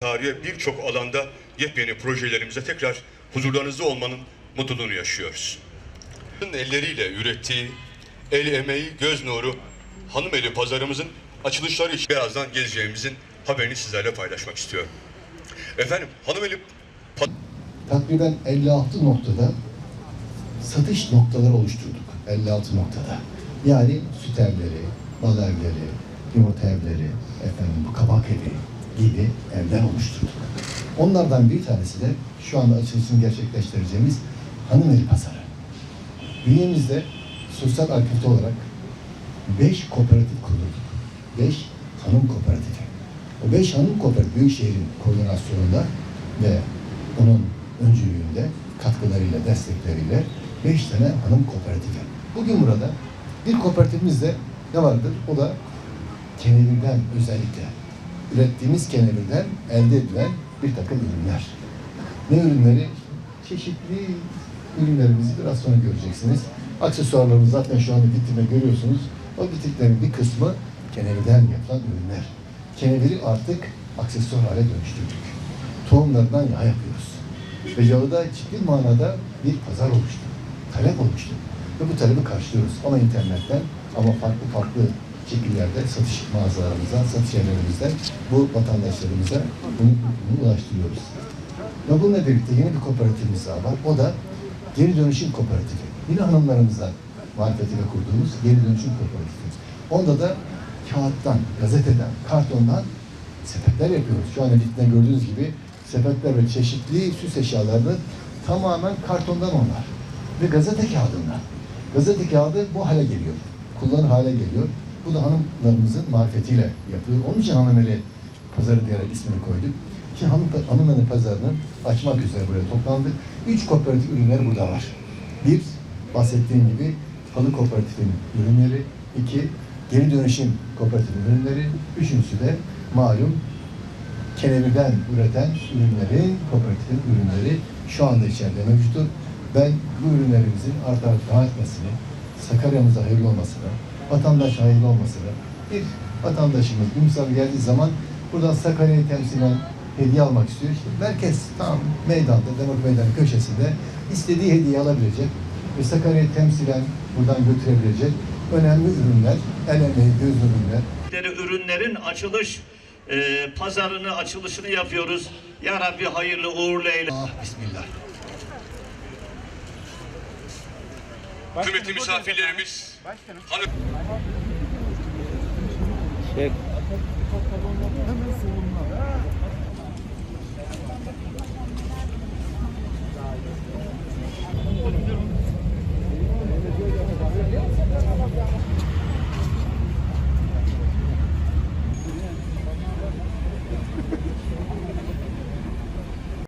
tarihe birçok alanda yepyeni projelerimize tekrar huzurlarınızda olmanın mutluluğunu yaşıyoruz. Elleriyle ürettiği el emeği, göz nuru hanım eli pazarımızın açılışları için birazdan gezeceğimizin haberini sizlerle paylaşmak istiyorum. Efendim hanım eli takriben 56 noktada satış noktaları oluşturduk. 56 noktada. Yani süt evleri, bal evleri, yumurta evleri, efendim kabak evi gibi evler oluşturduk. Onlardan bir tanesi de şu anda açılışını gerçekleştireceğimiz Hanımeli Pazarı. Bünyemizde sosyal aktivite olarak 5 kooperatif kurduk. 5 hanım kooperatifi. O 5 hanım kooperatif Büyükşehir'in koordinasyonunda ve onun öncülüğünde katkılarıyla, destekleriyle 5 tane hanım kooperatifi. Bugün burada bir kooperatifimizde ne vardır? O da kenevirden özellikle ürettiğimiz kenevirden elde edilen bir takım ürünler. Ne ürünleri? Çeşitli ürünlerimizi biraz sonra göreceksiniz. Aksesuarlarımızı zaten şu anda vitrinde görüyorsunuz. O vitrinlerin bir kısmı kenevirden yapılan ürünler. Keneviri artık aksesuar hale dönüştürdük. Tohumlarından yağ yapıyoruz. Ve yağı da ciddi manada bir pazar oluştu. Talep oluştu. Ve bu talebi karşılıyoruz. Ama internetten ama farklı farklı şekillerde satış mağazalarımızdan, satış yerlerimizden bu vatandaşlarımıza bunu, bunu ulaştırıyoruz. Ve bununla birlikte yeni bir kooperatifimiz daha var. O da geri dönüşüm kooperatifi. Yine hanımlarımızla marifetiyle kurduğumuz geri dönüşüm kooperatifi. Onda da kağıttan, gazeteden, kartondan sepetler yapıyoruz. Şu an editte gördüğünüz gibi sepetler ve çeşitli süs eşyalarını tamamen kartondan onlar. Ve gazete kağıdından. Gazete kağıdı bu hale geliyor. Kullanır hale geliyor. Bu da hanımlarımızın marifetiyle yapılıyor. Onun için hanımeli pazarı diyerek ismini koyduk. Şimdi hanım, hanımeli pazarını açmak üzere buraya toplandık. Üç kooperatif ürünleri burada var. Bir, bahsettiğim gibi halı kooperatifinin ürünleri. iki geri dönüşüm kooperatif ürünleri. Üçüncüsü de malum kenevirden üreten ürünlerin, kooperatifin ürünleri şu anda içeride mevcuttur. Ben bu ürünlerimizin artarak devam etmesini, Sakarya'mıza hayırlı olmasını, vatandaş hayırlı olmasını, bir vatandaşımız Ümsal geldiği zaman buradan Sakarya'yı temsilen hediye almak istiyor. İşte merkez tam meydanda, Demokrat Meydanı köşesinde istediği hediye alabilecek ve Sakarya'yı temsilen buradan götürebilecek önemli ürünler, el emeği, göz ürünler, ürünleri, ürünlerin açılış e, pazarını açılışını yapıyoruz. Ya Rabbi hayırlı uğurlu eyle. Ah Bismillah. Kıymetli misafirlerimiz hanım Çek.